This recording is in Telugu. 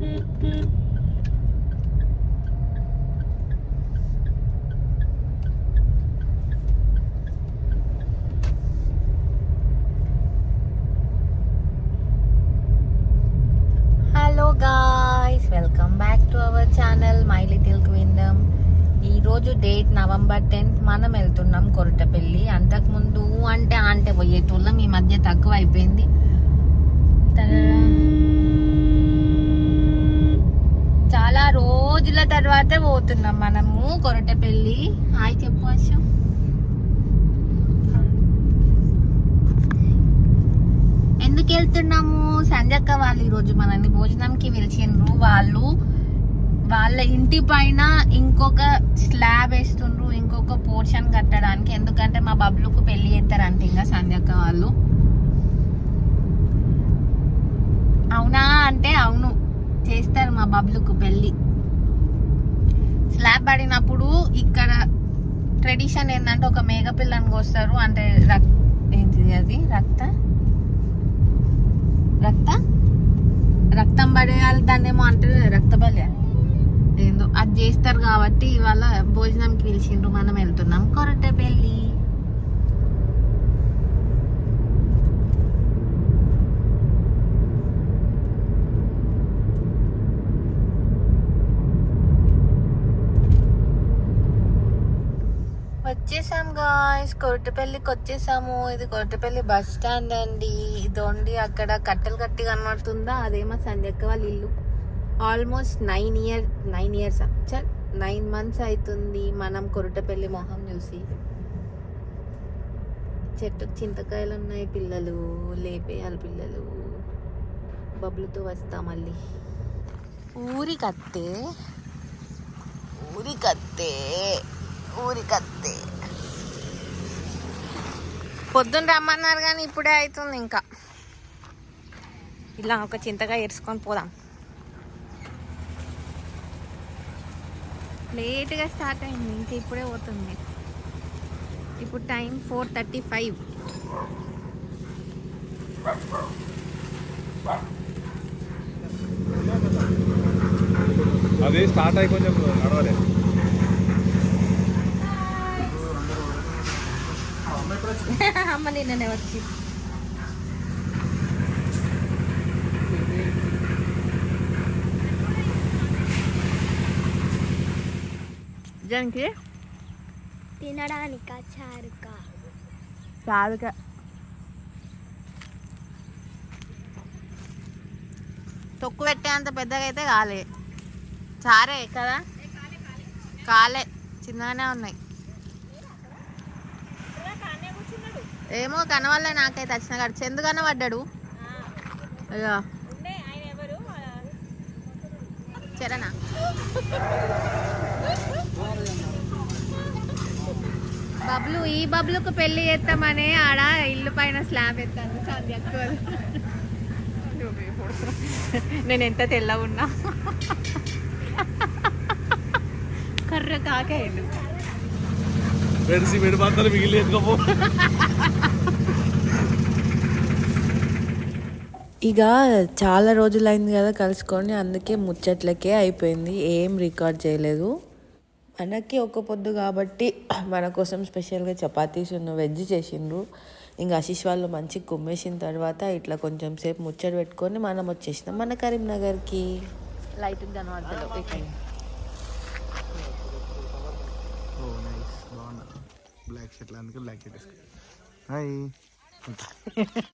Hello guys welcome back to our channel my little kingdom ఈరోజు డేట్ నవంబర్ టెన్త్ మనం వెళ్తున్నాం కొరటపల్లి. అంతకుముందు అంటే అంటే పోయేటోళ్ళం. ఈ మధ్య తక్కువ అయిపోయింది తర- చాలా రోజుల తర్వాత పోతున్నాం మనము కొరటపల్లి. హాయ్ చెప్పు అశోక్. ఎందుకు వెళ్తున్నాము? సంజక్క వాళ్ళు ఈరోజు మనల్ని భోజనంకి పిలిచిండ్రు. వాళ్ళు వాళ్ళ ఇంటి పైన ఇంకొక స్లాబ్ వేస్తుండ్రు ఇంకొక పోర్షన్ కట్టడానికి. ఎందుకంటే మా బబ్లుకు పెళ్ళి చేస్తారంట ఇంకా సంజక్క వాళ్ళు. అవునా అంటే అవును చేస్తారు మా బబ్లుకు పెళ్ళి. పడినప్పుడు ఇక్కడ ట్రెడిషన్ ఏంటంటే ఒక మేకపిల్లని కోస్తారు. అంటే రక్ ఏంటిది అది? రక్త? రక్త? రక్తం పడేయాలి దాన్నేమో అంటారు రక్త బలి ఏందో అది చేస్తారు కాబట్టి ఇవాళ భోజనంకి పిలిచిండ్రు మనం వెళ్తున్నాం కొరటపల్లి. వచ్చేసాం గాయస్ కొరటపల్లికి వచ్చేసాము ఇది కొరటపల్లి బస్ స్టాండ్ అండి. ఇదోండి అక్కడ కట్టెలు కట్టి కనబడుతుందా? అదేమో సంజక్క వాళ్ళ ఇల్లు. Almost nine year nine years చల్ నైన్ మంత్స్ అవుతుంది మనం కొరటపల్లి మొహం చూసి. చెట్టుకు చింతకాయలు ఉన్నాయి పిల్లలు లేపేయాలి పిల్లలు. బబ్బులతో వస్తా మళ్ళీ. ఊరికత్తే ఊరికత్తే. ఊరికత్తే. పొద్దున్న రమ్మన్నారు కానీ ఇప్పుడే అవుతుంది ఇంకా. ఇలా ఒక చింతగా ఎరుసుకొని పోదాం. లేట్గా స్టార్ట్ అయింది ఇంకా ఇప్పుడే పోతుంది. ఇప్పుడు టైం ఫోర్ థర్టీ ఫైవ్. అది స్టార్ట్ అయ్యి కొంచెం నడవలే అమ్మ నిన్ననే వచ్చి దానికి తినడానిక చారుక? చాలుగా తొక్కు పెట్టేంత పెద్దగా అయితే కాలే. చారే. కదా? కాలే. చిన్నగానే ఉన్నాయి. ఏమో కనవల్లే నాకైతే వచ్చిన కాడు చందు కనబడ్డాడు అయ్యో. చరణా. బబ్లు ఈ బబ్లుకు పెళ్ళి చేస్తామని ఆడ ఇల్లు పైన స్లాబ్ ఎత్తాను సంధ్యకు నేను ఎంత తెల్ల ఉన్నా. కర్ర కాకాయలు వెడి మాత్రం మిగిలి ఎత్తుకోపో ఇక చాలా రోజులైంది కదా కలుసుకొని అందుకే ముచ్చట్లకే అయిపోయింది. ఏం రికార్డ్ చేయలేదు. మనకి ఒక పొద్దు కాబట్టి మన కోసం స్పెషల్గా చపాతీస్ ఉన్న వెజ్ చేసిండ్రు. ఇంకా ఆశీష్ వాళ్ళు మంచి కుమ్మేసిన తర్వాత ఇట్లా కొంచెం సేపు ముచ్చట పెట్టుకొని మనం వచ్చేసినాం మన కరీంనగర్కి. లైట్ కనబడతాడు బ్లాక్ షర్ట్లు అందుకే బ్లాక్ షర్ట్ వేసుకో హాయ్.